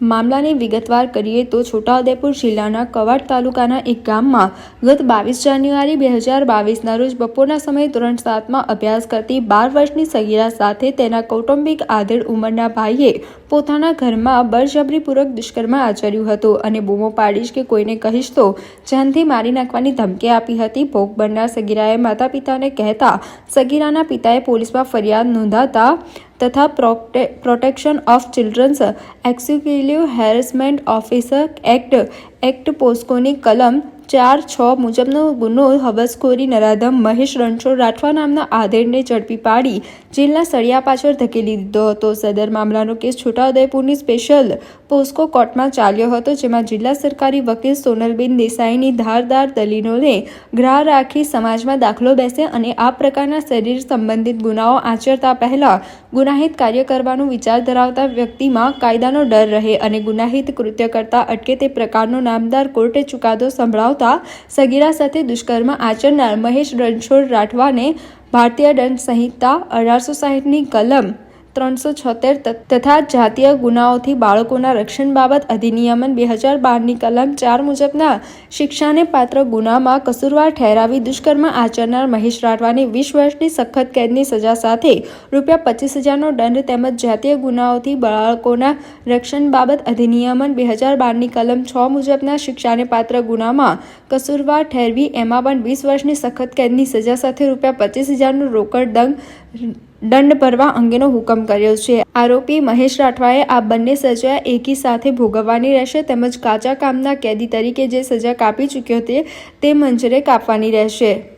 મામલાની વિગતવાર કરીએ તો છોટાઉદેપુર જિલ્લાના કવાડ તાલુકાના એક ગામમાં ગત બાવીસ જાન્યુઆરી બે હજાર બાવીસના રોજ બપોરના સમયે ધોરણ સાતમાં અભ્યાસ કરતી બાર વર્ષની સગીરા સાથે તેના કૌટુંબિક આધેડ ઉંમરના ભાઈએ પોતાના ઘરમાં બળજબરીપૂર્વક દુષ્કર્મ આચર્યું હતું અને બૂમો પાડીશ કે કોઈને કહીશ તો જાનથી મારી નાખવાની ધમકી આપી હતી. ભોગ બનનાર સગીરાએ માતા પિતાને કહેતા સગીરાના પિતાએ પોલીસમાં ફરિયાદ નોંધાતા તથા પ્રોટે protection of children's executive harassment officer act act પોસ્કોની કલમ ચાર છ મુજબનો ગુનો હવસખોરી નરાધમ, મહેશ રણછોડ, રાઠવા નામના આધેડને ઝડપી પાડી જેલના સળિયા પાછળ ધકેલી દીધો હતો. સદર મામલાનો કેસ છોટાઉદેપુરની સ્પેશિયલ પોસ્કો કોર્ટમાં ચાલ્યો હતો, જેમાં જિલ્લા સરકારી વકીલ સોનલબેન દેસાઈની ધારદાર દલીલોને ગ્રાહ રાખી સમાજમાં દાખલો બેસે અને આ પ્રકારના શરીર સંબંધિત ગુનાઓ આચરતા પહેલા ગુનાહિત કાર્ય કરવાનો વિચાર ધરાવતા વ્યક્તિમાં કાયદાનો ડર રહે અને ગુનાહિત કૃત્ય કરતા અટકે તે પ્રકારનો નામદાર કોર્ટે ચુકાદો સંભળાવતા સગીરા સાથે દુષ્કર્મ આચરનાર મહેશ રણછોડ રાઠવાને ભારતીય દંડ સંહિતા અઢારસો સાહીઠની કલમ ત્રણસો છોતેર તથા જાતીય ગુનાઓથી બાળકોના રક્ષણ બાબત અધિનિયમન બે હજાર બારની કલમ ચાર મુજબના શિક્ષાને પાત્ર ગુનામાં કસૂરવાર ઠેરાવી દુષ્કર્મ આચરનાર મહેશ રાઠવાની વીસ વર્ષની સખત કેદની સજા સાથે રૂપિયા પચીસ હજારનો દંડ તેમજ જાતીય ગુનાઓથી બાળકોના રક્ષણ બાબત અધિનિયમન બે હજાર બારની કલમ છ મુજબના શિક્ષાને પાત્ર ગુનામાં કસૂરવાર ઠેરવી એમાં પણ વીસ વર્ષની સખત કેદની સજા સાથે રૂપિયા પચીસ હજારનો રોકડ દંડ દંડ ભરવા અંગેનો હુકમ કર્યો છે. આરોપી મહેશ રાઠવાએ આ બંને સજા એકી સાથે ભોગવવાની રહેશે તેમજ કાચા કામના કેદી તરીકે જે સજા કાપી ચૂક્યો તે તે મંજરે કાપવાની રહેશે.